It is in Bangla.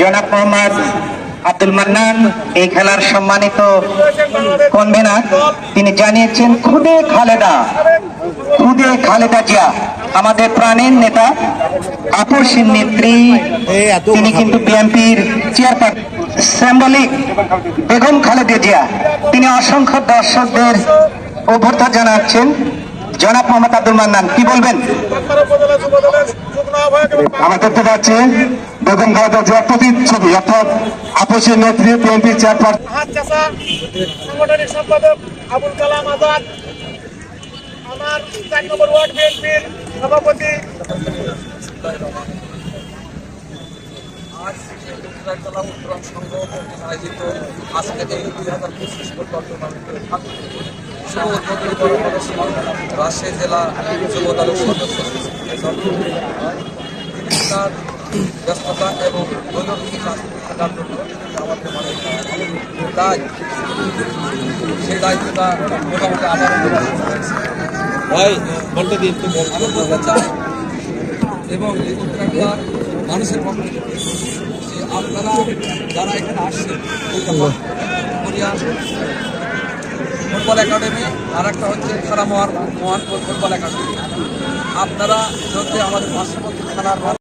জনাব মোহাম্মদ আব্দুল মান্নান, এই খেলার সম্মানিত কনভেনার, তিনি জানিয়েছেন, খুদে খালেদা খুদে খালেদা জিয়া, আমাদের প্রাণের নেতা আপসীর নেত্রী, তিনি কিন্তু বিএনপির চেয়ারপারসন সিম্বলিক বেগম খালেদা জিয়া, তিনি অসংখ্য দর্শকদের অভ্যর্থা জানাচ্ছেন। জনাব মোহাম্মদ আব্দুল মান্নান, কি বলবেন? আমরা দেখতে পাচ্ছি বেগম খালেদা জিয়ার প্রতিচ্ছবি অর্থাৎ আপসী নেত্রী বিএনপি চেয়ারপারসন। সাংগঠনিক সম্পাদক আবুল কালাম আজাদ আমার চার নম্বর ওয়ার্ড বিএনপির সভাপতি। আজ উত্তরাখলা উত্তরণ সংঘ আয়োজিত আজকে এই দুই হাজার পঁচিশ ফুটবল টুর্নামেন্টের শুভ উদ্বোধন করা রাজশাহী জেলা যুব দলের সদস্য ব্যস্ততা এবং দৈনন্দিন থাকার জন্য আমাদের তাই সেই দায়িত্বটা মোটামুটি আমার। ভাই বলতে দিন তো আমি বলতে চাই এবং এই মানুষের পক্ষে যে আপনারা যারা এখানে আসছেন কোরিয়ান ফুটবল একাডেমি আর একটা হচ্ছে খেলা মহান ফুটবল একাডেমি। আপনারা যদি আমাদের পার্শ্ববর্তী খেলার